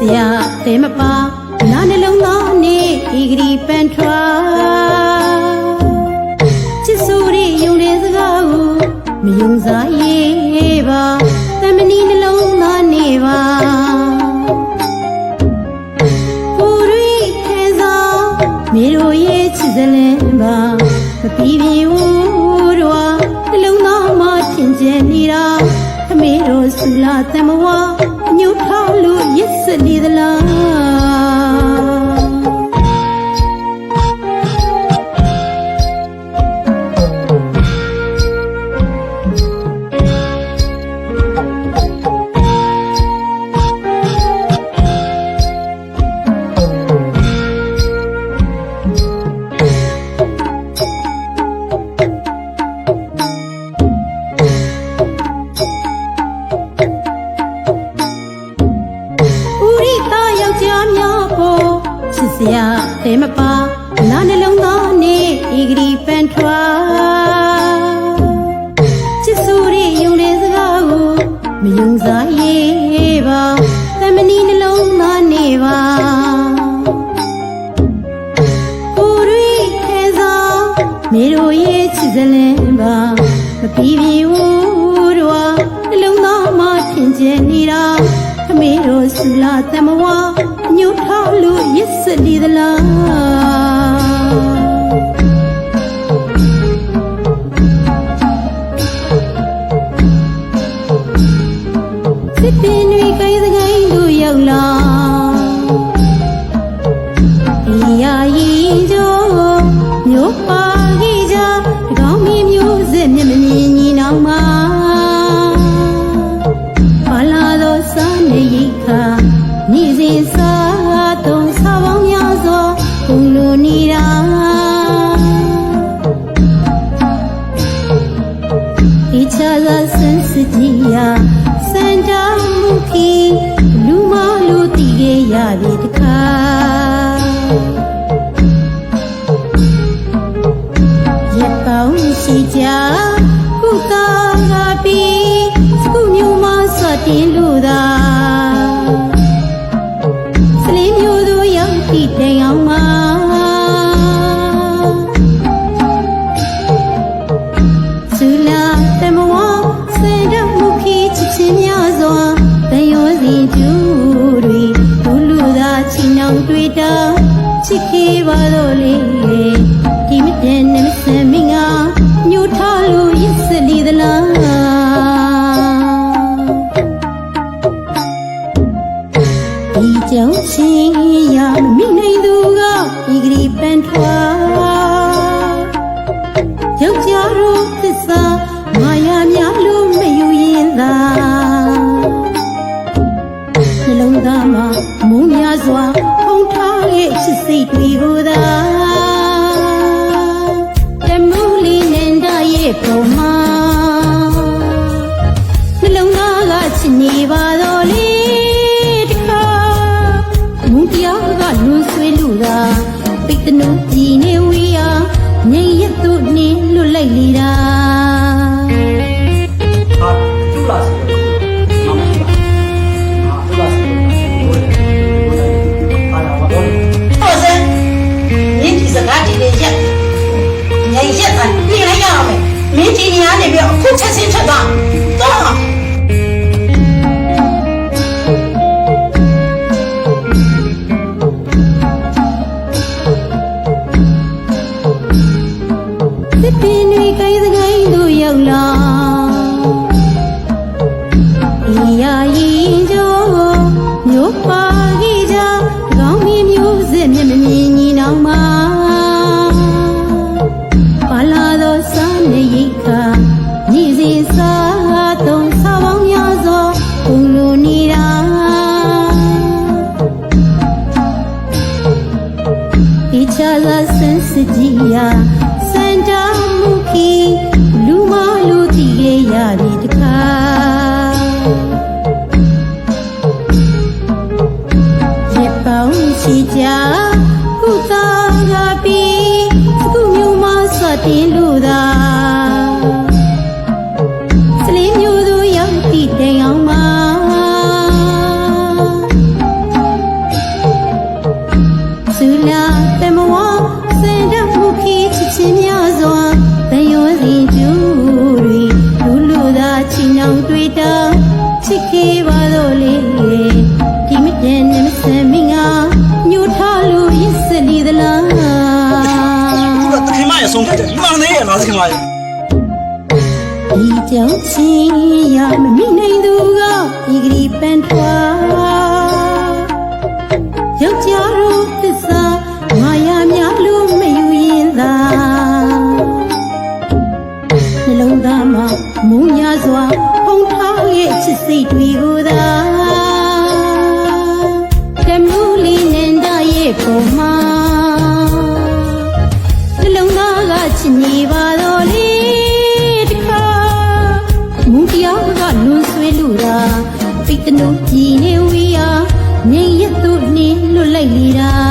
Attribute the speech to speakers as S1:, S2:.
S1: ားများပေါ်ချစ်စရာတဲမပါနာနှလုံးသားနဲ့ဤဂရီပန်ထွာချစ်ဆိုရယုံတဲ့စကားကိုမယုံစားရေးပါတမနီနှလုံးသားနေပါကိုရီခဲစားမေတို့ရဲ့ချစ်စလင်ပါမပြီးပြီဝတို့နှလုံးသားမှာထင်ကျင်နေတာခမေတို့ဆူလာတမဝ အညှို့ထောက်လို့ရစ်စနေသလား ရာတဲမပါနာနှလုံးသားနဲ့ဤဂရီပန်ထွာချစ်ဆိုရယုံတဲ့စကားကိုမယုံစားရေးပါတမနီနှလုံးသားနေပါကိုရီခဲစားမေတို့ရဲ့ချစ်စလင်ပါမပြီးပြီဝတို့နှလုံးသားမှာထင်ကျင်နေတာခ မေတို့ဆူလာတမဝညှို့ထောက်လို့ရစ်စနေသလားစစ်ပင်တွေကိုင်းစကိုင်းတို့ရောက်လာ င် ယောက်ျားတို့သစ္စာမာယာများလို့မယူရင်သာနှလုံးသားမှာမုန်းများစွာဖုံးထားရဲ့ချစ်စိတ်တွေကိုသာ သူ့နှင်းလွတ်လိုက်လေတာဟာသူ့လားဆိုတော့မမရှိပါဟာသူ့လားဆိုတော့ဘိုးလည်းဘိုးလည်းအားလာပါဘိုးလ
S2: ည်း
S3: ဟောစမ်းမင်းဒီစကားဒီနေ့ရက်ညရက်တိုင်းပြင်လိုက်ရအောင်မင်းဒီနေရာနေပြီးအခုချက်ချင်းချက်သွား
S1: သာစ ချစ်ခေပါတော့လေဒီမတန်နဲ့မဆန်မင်းကညှို့ထားလို့ရစ်စလီသလား
S2: သူကတခင်မရဲ့ဆုံးဖြတ်တယ်မှန်သေးရဲ့လားတခင်မရဲ့
S1: ဒီကြောင့်ချင်းရမမိနိုင်သူကဒီဂရီပန်ထွာယောက်ျားတို့သစ္စာမာယာများလို့မယူရင်သာနှလုံးသားမှာမုံညာစွာ ဖုံးထားရဲ့ချစ်စိတ်တွေကိုသာတမှုလေးနဲ့တရဲ့ပုံမှာနှလုံးသားကချစ်နေပါတော့လေတခါမူတရားကလွန်ဆွေးလူတာပိတ်တနုကြည်နေဝီယာနေရသူနေလွတ်လိုက်လေတာ